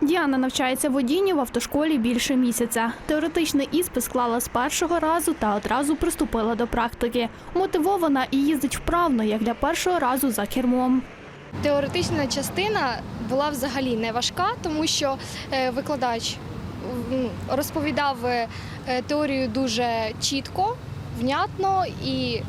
Діана навчається водінні в автошколі більше місяця. Теоретичний іспит склала з першого разу та одразу приступила до практики. Мотивована і їздить вправно, як для першого разу за кермом. Теоретична частина була взагалі не важка, тому що е, викладач розповідав е, теорію дуже чітко, внятно і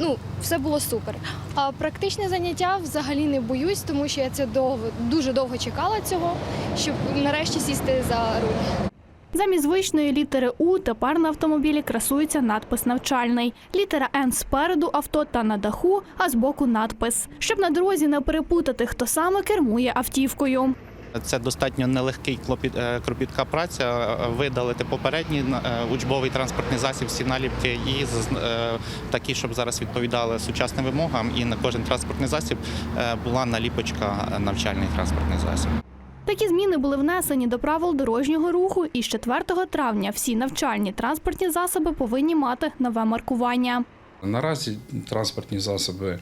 ну, все було супер. А практичне заняття взагалі не боюсь, тому що я це довго, дуже довго чекала цього, щоб нарешті сісти за руль. Замість звичної літери У тепер на автомобілі красується надпис навчальний. Літера Н спереду авто та на даху, а збоку надпис. Щоб на дорозі не перепутати, хто саме кермує автівкою. Це достатньо нелегкий клопіт, е, кропітка праця. Видалити попередній е, учбовий транспортний засіб, всі наліпки і е, такі, щоб зараз відповідали сучасним вимогам. І на кожен транспортний засіб була наліпочка навчальний транспортний засіб. Такі зміни були внесені до правил дорожнього руху, і з 4 травня всі навчальні транспортні засоби повинні мати нове маркування. Наразі транспортні засоби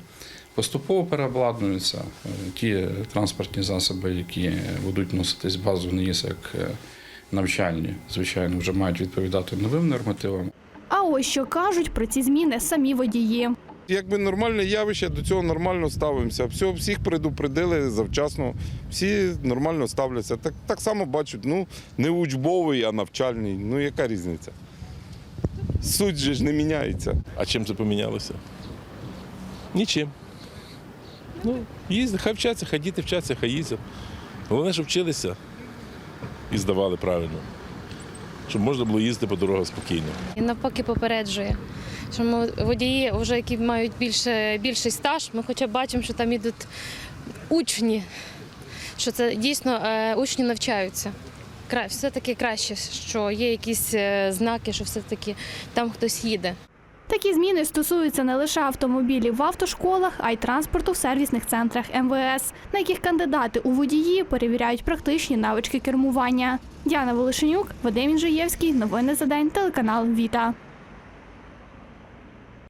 поступово переобладнуються. Е, Ті транспортні засоби, які будуть носитись базу НІС як е, навчальні, звичайно, вже мають відповідати новим нормативам. А ось що кажуть про ці зміни самі водії. Якби нормальне явище, до цього нормально ставимося. Все, всіх предупредили завчасно, всі нормально ставляться. Так, так само бачать, ну, не учбовий, а навчальний. Ну яка різниця? Суть же ж не міняється. А чим це помінялося? Нічим. Ну, їздять, хай вчаться, хай діти вчаться, хай їздять. Головне, щоб вчилися і здавали правильно. Щоб можна було їздити по дорогах спокійно. І навпаки попереджує. Що ми водії, вже які мають більше, більший стаж, ми хоча б бачимо, що там ідуть учні, що це дійсно е, учні навчаються. Все-таки краще, що є якісь е, знаки, що все-таки там хтось їде. Такі зміни стосуються не лише автомобілів в автошколах, а й транспорту в сервісних центрах МВС, на яких кандидати у водії перевіряють практичні навички кермування. Діана Волошенюк, Вадим Інжиєвський. Новини за день. Телеканал Віта.